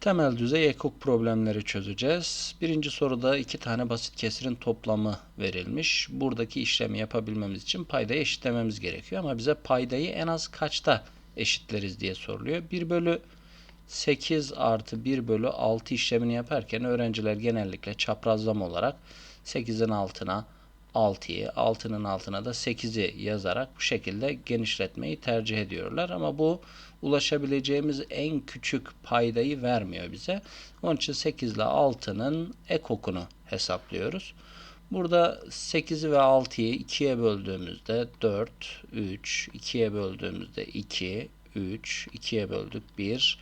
Temel düzey ekok problemleri çözeceğiz. Birinci soruda iki tane basit kesirin toplamı verilmiş. Buradaki işlemi yapabilmemiz için paydayı eşitlememiz gerekiyor. Ama bize paydayı en az kaçta eşitleriz diye soruluyor. 1 bölü 8 artı 1 bölü 6 işlemini yaparken öğrenciler genellikle çaprazlama olarak 8'in altına 6'yı, 6'nın altına da 8'i yazarak bu şekilde genişletmeyi tercih ediyorlar. Ama bu ulaşabileceğimiz en küçük paydayı vermiyor bize. Onun için 8 ile 6'nın ekokunu hesaplıyoruz. Burada 8'i ve 6'yı 2'ye böldüğümüzde 4, 3, 2'ye böldüğümüzde 2, 3, 2'ye böldük 1,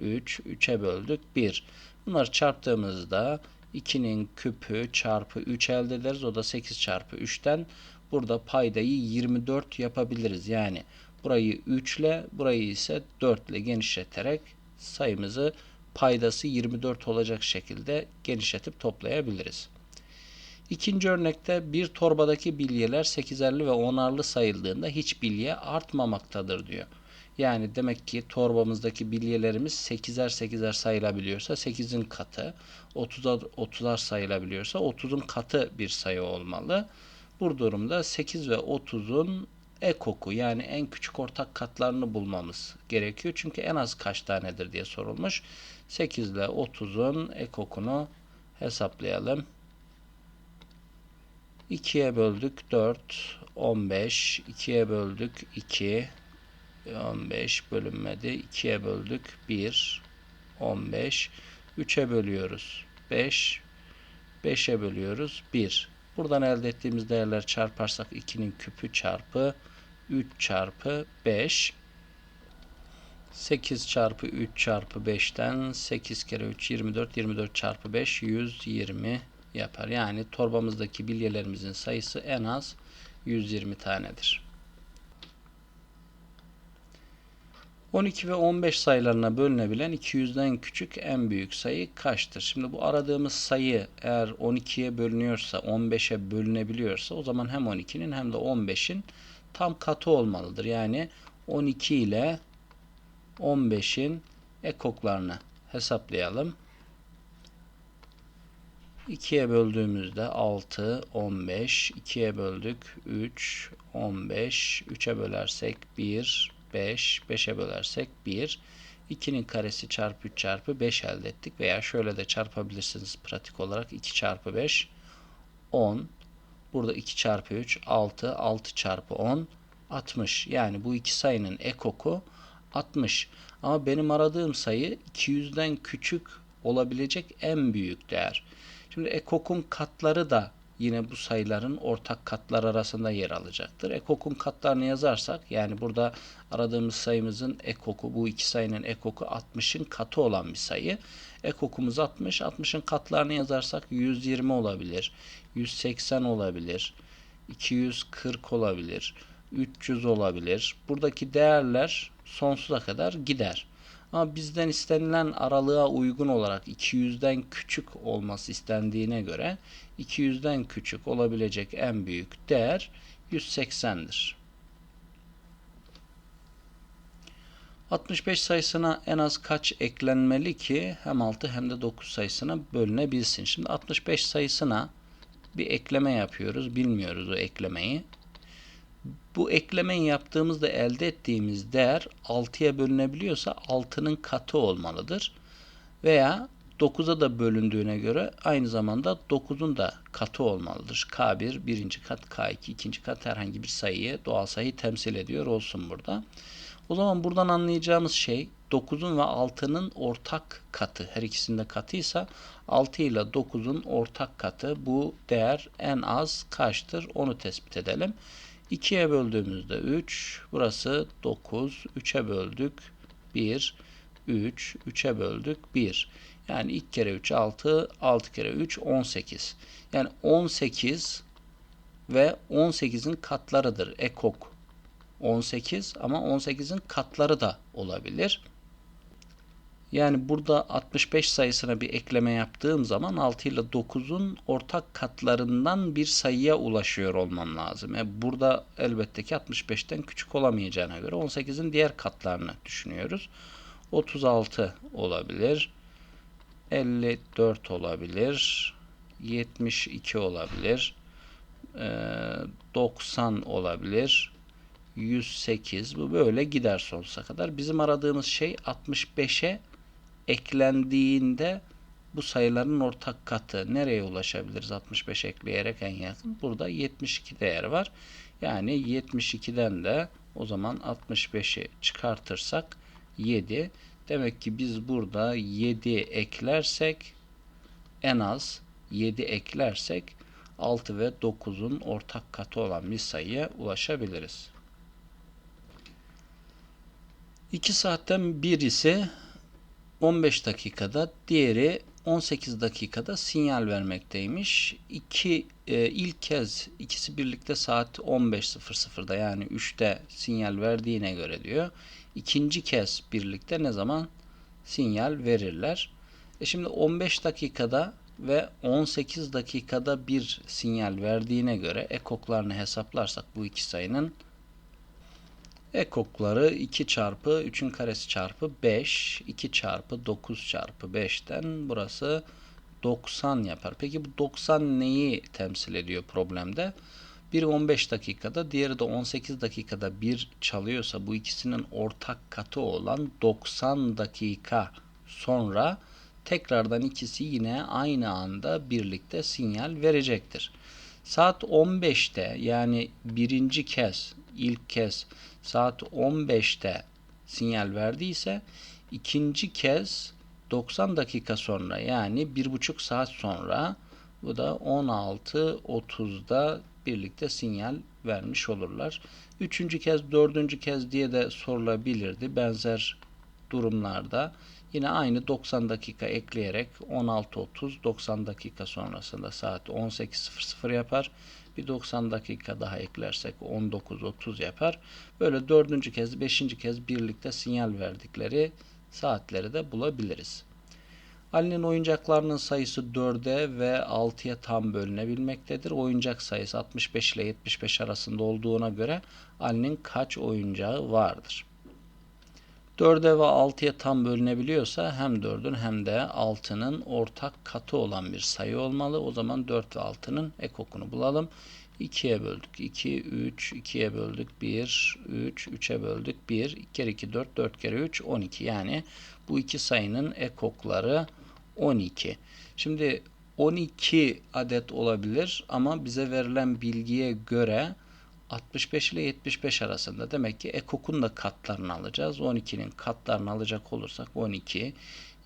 3, 3'e böldük 1. Bunları çarptığımızda 2'nin küpü çarpı 3 elde ederiz. O da 8 çarpı 3'ten burada paydayı 24 yapabiliriz. Yani burayı 3 ile burayı ise 4 ile genişleterek sayımızı paydası 24 olacak şekilde genişletip toplayabiliriz. İkinci örnekte bir torbadaki bilyeler 8'erli ve 10'arlı sayıldığında hiç bilye artmamaktadır diyor. Yani demek ki torbamızdaki bilyelerimiz 8'er 8'er sayılabiliyorsa 8'in katı, 30'ar 30'ar sayılabiliyorsa 30'un katı bir sayı olmalı. Bu durumda 8 ve 30'un ekoku yani en küçük ortak katlarını bulmamız gerekiyor. Çünkü en az kaç tanedir diye sorulmuş. 8 ile 30'un ekokunu hesaplayalım. 2'ye böldük 4, 15. 2'ye böldük 2, 15 bölünmedi. 2'ye böldük 1, 15. 3'e bölüyoruz 5, 5'e bölüyoruz 1. Buradan elde ettiğimiz değerler çarparsak 2'nin küpü çarpı 3 çarpı 5. 8 çarpı 3 çarpı 5'ten 8 kere 3 24 24 çarpı 5 120 yapar. Yani torbamızdaki bilyelerimizin sayısı en az 120 tanedir. 12 ve 15 sayılarına bölünebilen 200'den küçük en büyük sayı kaçtır? Şimdi bu aradığımız sayı eğer 12'ye bölünüyorsa, 15'e bölünebiliyorsa o zaman hem 12'nin hem de 15'in tam katı olmalıdır. Yani 12 ile 15'in ekoklarını hesaplayalım. 2'ye böldüğümüzde 6, 15, 2'ye böldük 3, 15, 3'e bölersek 1, 5, 5'e bölersek 1. 2'nin karesi çarpı 3 çarpı 5 elde ettik. Veya şöyle de çarpabilirsiniz pratik olarak. 2 çarpı 5, 10. Burada 2 çarpı 3, 6, 6 çarpı 10, 60. Yani bu iki sayının ekoku 60. Ama benim aradığım sayı 200'den küçük olabilecek en büyük değer. Şimdi ekokun katları da yine bu sayıların ortak katlar arasında yer alacaktır. Ekokun katlarını yazarsak yani burada aradığımız sayımızın ekoku bu iki sayının ekoku 60'ın katı olan bir sayı. Ekokumuz 60. 60'ın katlarını yazarsak 120 olabilir. 180 olabilir. 240 olabilir. 300 olabilir. Buradaki değerler sonsuza kadar gider. Ama bizden istenilen aralığa uygun olarak 200'den küçük olması istendiğine göre 200'den küçük olabilecek en büyük değer 180'dir. 65 sayısına en az kaç eklenmeli ki hem 6 hem de 9 sayısına bölünebilsin. Şimdi 65 sayısına bir ekleme yapıyoruz. Bilmiyoruz o eklemeyi. Bu eklemeyi yaptığımızda elde ettiğimiz değer 6'ya bölünebiliyorsa 6'nın katı olmalıdır. Veya 9'a da bölündüğüne göre aynı zamanda 9'un da katı olmalıdır. K1 birinci kat, K2 ikinci kat herhangi bir sayıyı, doğal sayıyı temsil ediyor olsun burada. O zaman buradan anlayacağımız şey 9'un ve 6'nın ortak katı. Her ikisinde katıysa 6 ile 9'un ortak katı. Bu değer en az kaçtır? Onu tespit edelim. 2'ye böldüğümüzde 3. Burası 9. 3'e böldük 1. 3. 3'e böldük 1. Yani 2 kere 3 6. 6 kere 3 18. Yani 18 ve 18'in katlarıdır ekok. 18 ama 18'in katları da olabilir. Yani burada 65 sayısına bir ekleme yaptığım zaman 6 ile 9'un ortak katlarından bir sayıya ulaşıyor olmam lazım. E, burada elbette ki 65'ten küçük olamayacağına göre 18'in diğer katlarını düşünüyoruz. 36 olabilir. 54 olabilir. 72 olabilir. Ee, 90 olabilir. 108 bu böyle gider sonsuza kadar. Bizim aradığımız şey 65'e eklendiğinde bu sayıların ortak katı nereye ulaşabiliriz 65 ekleyerek en yakın? Burada 72 değer var. Yani 72'den de o zaman 65'i çıkartırsak 7. Demek ki biz burada 7 eklersek en az 7 eklersek 6 ve 9'un ortak katı olan bir sayıya ulaşabiliriz. 2 saatten birisi 15 dakikada, diğeri 18 dakikada sinyal vermekteymiş. İki, e, ilk kez ikisi birlikte saat 15.00'da yani 3'te sinyal verdiğine göre diyor. İkinci kez birlikte ne zaman sinyal verirler? E şimdi 15 dakikada ve 18 dakikada bir sinyal verdiğine göre ekoklarını hesaplarsak bu iki sayının ekokları 2 çarpı 3'ün karesi çarpı 5 2 çarpı 9 çarpı 5'ten burası 90 yapar. Peki bu 90 neyi temsil ediyor problemde? Biri 15 dakikada, diğeri de 18 dakikada bir çalıyorsa bu ikisinin ortak katı olan 90 dakika sonra tekrardan ikisi yine aynı anda birlikte sinyal verecektir. Saat 15'te yani birinci kez, ilk kez saat 15'te sinyal verdiyse ikinci kez 90 dakika sonra yani bir buçuk saat sonra bu da 16.30'da birlikte sinyal vermiş olurlar. Üçüncü kez, dördüncü kez diye de sorulabilirdi. Benzer durumlarda yine aynı 90 dakika ekleyerek 16.30 90 dakika sonrasında saat 18.00 yapar. Bir 90 dakika daha eklersek 19.30 yapar. Böyle dördüncü kez, beşinci kez birlikte sinyal verdikleri saatleri de bulabiliriz. Ali'nin oyuncaklarının sayısı 4'e ve 6'ya tam bölünebilmektedir. Oyuncak sayısı 65 ile 75 arasında olduğuna göre Ali'nin kaç oyuncağı vardır? 4'e ve 6'ya tam bölünebiliyorsa hem 4'ün hem de 6'nın ortak katı olan bir sayı olmalı. O zaman 4 ve 6'nın ekokunu bulalım. 2'ye böldük 2, 3, 2'ye böldük 1, 3, 3'e böldük 1, 2 kere 2, 4, 4 kere 3, 12. Yani bu iki sayının ekokları 12. Şimdi 12 adet olabilir ama bize verilen bilgiye göre 65 ile 75 arasında. Demek ki ekokun da katlarını alacağız. 12'nin katlarını alacak olursak 12,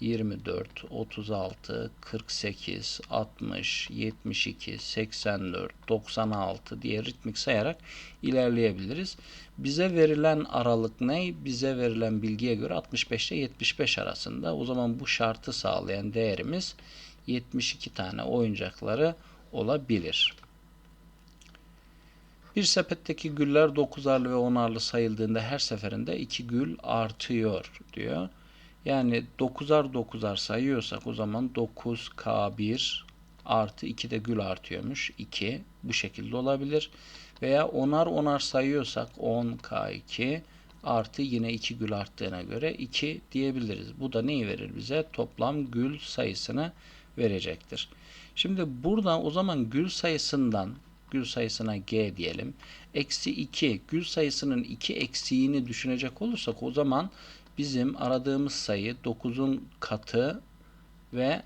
24, 36, 48, 60, 72, 84, 96 diye ritmik sayarak ilerleyebiliriz. Bize verilen aralık ne? Bize verilen bilgiye göre 65 ile 75 arasında. O zaman bu şartı sağlayan değerimiz 72 tane oyuncakları olabilir. Bir sepetteki güller 9'arlı ve 10'arlı sayıldığında her seferinde 2 gül artıyor diyor. Yani 9'ar 9'ar sayıyorsak o zaman 9K1 artı 2 de gül artıyormuş. 2 bu şekilde olabilir. Veya 10'ar 10'ar sayıyorsak 10K2 artı yine 2 gül arttığına göre 2 diyebiliriz. Bu da neyi verir bize? Toplam gül sayısını verecektir. Şimdi burada o zaman gül sayısından gül sayısına g diyelim. Eksi 2 gül sayısının 2 eksiğini düşünecek olursak o zaman bizim aradığımız sayı 9'un katı ve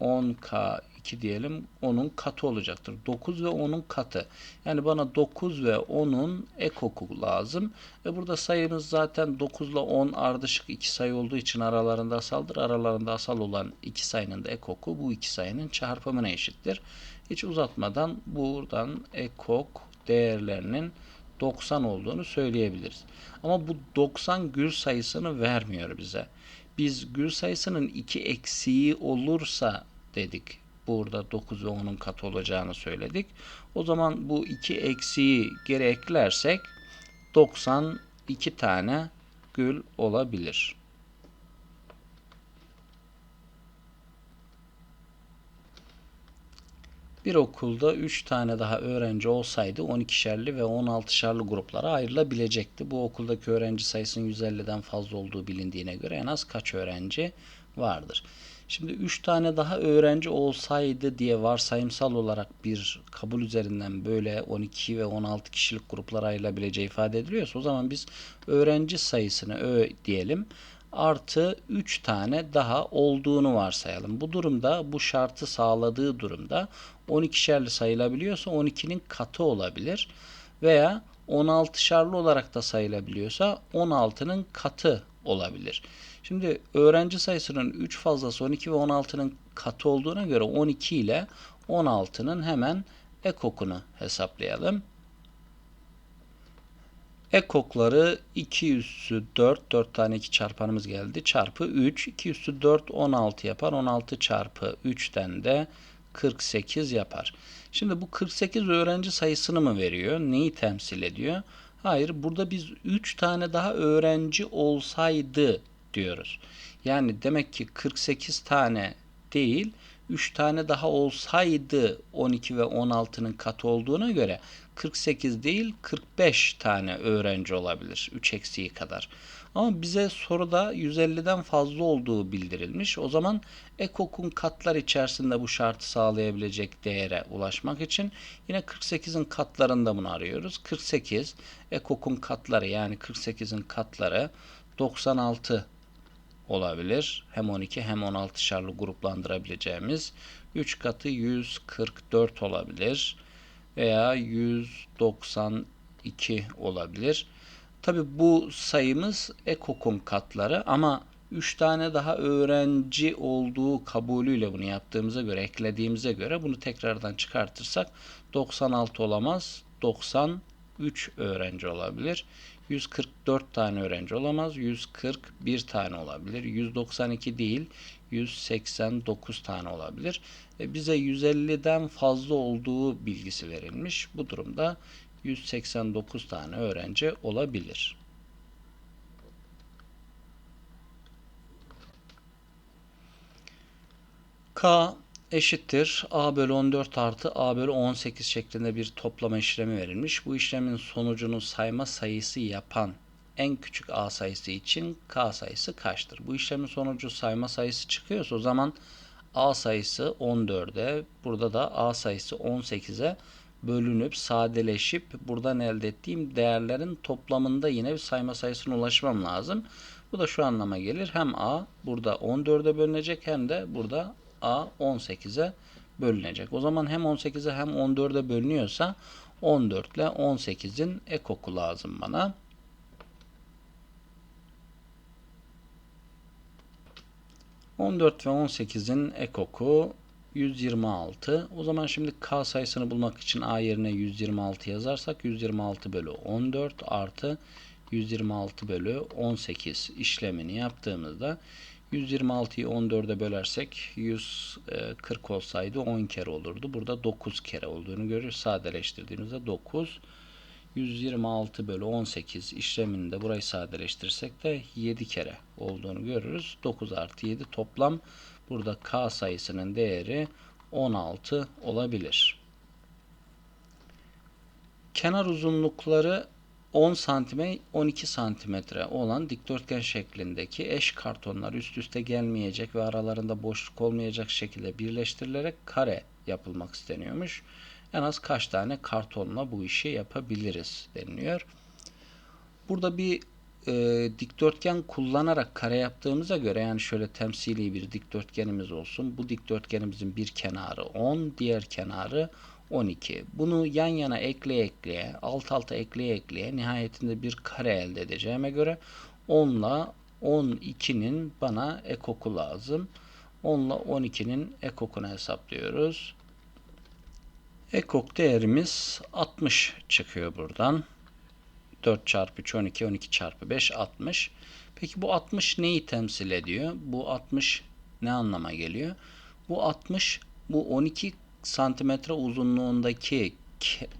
10k 2 diyelim 10'un katı olacaktır. 9 ve 10'un katı. Yani bana 9 ve 10'un ekoku lazım. Ve burada sayımız zaten 9 ile 10 ardışık iki sayı olduğu için aralarında asaldır. Aralarında asal olan iki sayının da ekoku bu iki sayının çarpımına eşittir. Hiç uzatmadan buradan ekok değerlerinin 90 olduğunu söyleyebiliriz. Ama bu 90 gül sayısını vermiyor bize. Biz gül sayısının 2 eksiği olursa dedik. Burada 9 ve 10'un katı olacağını söyledik. O zaman bu 2 eksiği geri eklersek 92 tane gül olabilir. Bir okulda 3 tane daha öğrenci olsaydı 12'şerli ve 16'şerli gruplara ayrılabilecekti. Bu okuldaki öğrenci sayısının 150'den fazla olduğu bilindiğine göre en az kaç öğrenci vardır? Şimdi 3 tane daha öğrenci olsaydı diye varsayımsal olarak bir kabul üzerinden böyle 12 ve 16 kişilik gruplara ayrılabileceği ifade ediliyorsa o zaman biz öğrenci sayısını ö diyelim artı 3 tane daha olduğunu varsayalım. Bu durumda bu şartı sağladığı durumda 12'şerli sayılabiliyorsa 12'nin katı olabilir veya 16'şarlı olarak da sayılabiliyorsa 16'nın katı olabilir. Şimdi öğrenci sayısının 3 fazlası 12 ve 16'nın katı olduğuna göre 12 ile 16'nın hemen ekokunu hesaplayalım. Ekokları 2 üssü 4, 4 tane 2 çarpanımız geldi. Çarpı 3, 2 üssü 4, 16 yapar. 16 çarpı 3'ten de 48 yapar. Şimdi bu 48 öğrenci sayısını mı veriyor? Neyi temsil ediyor? Hayır, burada biz 3 tane daha öğrenci olsaydı diyoruz. Yani demek ki 48 tane değil, 3 tane daha olsaydı 12 ve 16'nın katı olduğuna göre 48 değil 45 tane öğrenci olabilir. 3 eksiği kadar. Ama bize soruda 150'den fazla olduğu bildirilmiş. O zaman ekokun katlar içerisinde bu şartı sağlayabilecek değere ulaşmak için yine 48'in katlarında bunu arıyoruz. 48 ekokun katları yani 48'in katları 96 olabilir. Hem 12 hem 16 şarlı gruplandırabileceğimiz 3 katı 144 olabilir veya 192 olabilir. Tabi bu sayımız ekokun katları ama 3 tane daha öğrenci olduğu kabulüyle bunu yaptığımıza göre, eklediğimize göre bunu tekrardan çıkartırsak 96 olamaz. 93 öğrenci olabilir. 144 tane öğrenci olamaz. 141 tane olabilir. 192 değil, 189 tane olabilir. E bize 150'den fazla olduğu bilgisi verilmiş. Bu durumda 189 tane öğrenci olabilir. K eşittir a bölü 14 artı a bölü 18 şeklinde bir toplama işlemi verilmiş. Bu işlemin sonucunu sayma sayısı yapan en küçük a sayısı için k sayısı kaçtır? Bu işlemin sonucu sayma sayısı çıkıyorsa o zaman a sayısı 14'e, burada da a sayısı 18'e bölünüp sadeleşip buradan elde ettiğim değerlerin toplamında yine bir sayma sayısına ulaşmam lazım. Bu da şu anlama gelir. Hem a burada 14'e bölünecek hem de burada a 18'e bölünecek. O zaman hem 18'e hem 14'e bölünüyorsa 14 ile 18'in ekoku lazım bana. ...14 ve 18'in ekoku 126. O zaman şimdi k sayısını bulmak için a yerine 126 yazarsak 126 bölü 14 artı 126 bölü 18 işlemini yaptığımızda 126'yı 14'e bölersek 140 olsaydı 10 kere olurdu. Burada 9 kere olduğunu görüyoruz. Sadeleştirdiğimizde 9. 126 bölü 18 işleminde burayı sadeleştirirsek de 7 kere olduğunu görürüz. 9 artı 7 toplam burada k sayısının değeri 16 olabilir. Kenar uzunlukları 10 santime 12 santimetre olan dikdörtgen şeklindeki eş kartonlar üst üste gelmeyecek ve aralarında boşluk olmayacak şekilde birleştirilerek kare yapılmak isteniyormuş. En az kaç tane kartonla bu işi yapabiliriz deniliyor. Burada bir e, dikdörtgen kullanarak kare yaptığımıza göre yani şöyle temsili bir dikdörtgenimiz olsun. Bu dikdörtgenimizin bir kenarı 10, diğer kenarı 12. Bunu yan yana ekleye ekleye, alt alta ekleye ekleye nihayetinde bir kare elde edeceğime göre 10 ile 12'nin bana ekoku lazım. 10 ile 12'nin ekokunu hesaplıyoruz. Ekok değerimiz 60 çıkıyor buradan. 4 çarpı 3 12, 12 çarpı 5 60. Peki bu 60 neyi temsil ediyor? Bu 60 ne anlama geliyor? Bu 60 bu 12 santimetre uzunluğundaki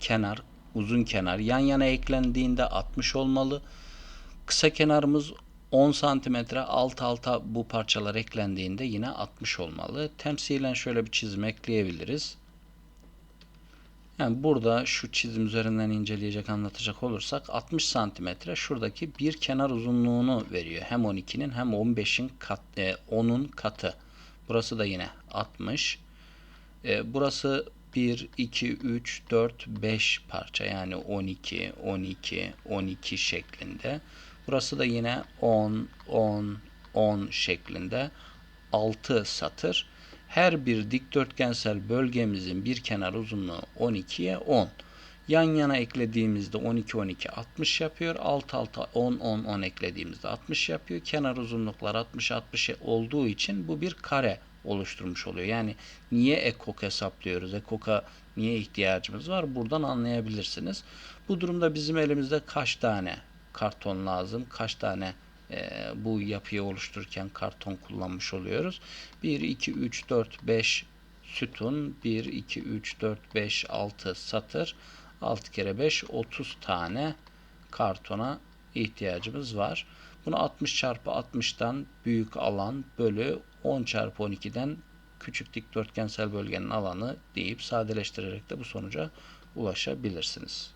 kenar, uzun kenar yan yana eklendiğinde 60 olmalı. Kısa kenarımız 10 santimetre alt alta bu parçalar eklendiğinde yine 60 olmalı. Temsilen şöyle bir çizim ekleyebiliriz. Yani burada şu çizim üzerinden inceleyecek anlatacak olursak 60 santimetre şuradaki bir kenar uzunluğunu veriyor. Hem 12'nin hem 15'in kat, e, 10'un katı. Burası da yine 60. E, burası 1, 2, 3, 4, 5 parça yani 12, 12, 12 şeklinde. Burası da yine 10, 10, 10 şeklinde 6 satır. Her bir dikdörtgensel bölgemizin bir kenar uzunluğu 12'ye 10. Yan yana eklediğimizde 12 12 60 yapıyor. Alt alta 10 10 10 eklediğimizde 60 yapıyor. Kenar uzunluklar 60 60 olduğu için bu bir kare oluşturmuş oluyor. Yani niye ekok hesaplıyoruz? Ekoka niye ihtiyacımız var? Buradan anlayabilirsiniz. Bu durumda bizim elimizde kaç tane karton lazım? Kaç tane e, bu yapıyı oluştururken karton kullanmış oluyoruz? 1, 2, 3, 4, 5 sütun, 1, 2, 3, 4, 5, 6 satır, 6 kere 5, 30 tane kartona ihtiyacımız var. Bunu 60 çarpı 60'tan büyük alan bölü 10 çarpı 12'den küçük dikdörtgensel bölgenin alanı deyip sadeleştirerek de bu sonuca ulaşabilirsiniz.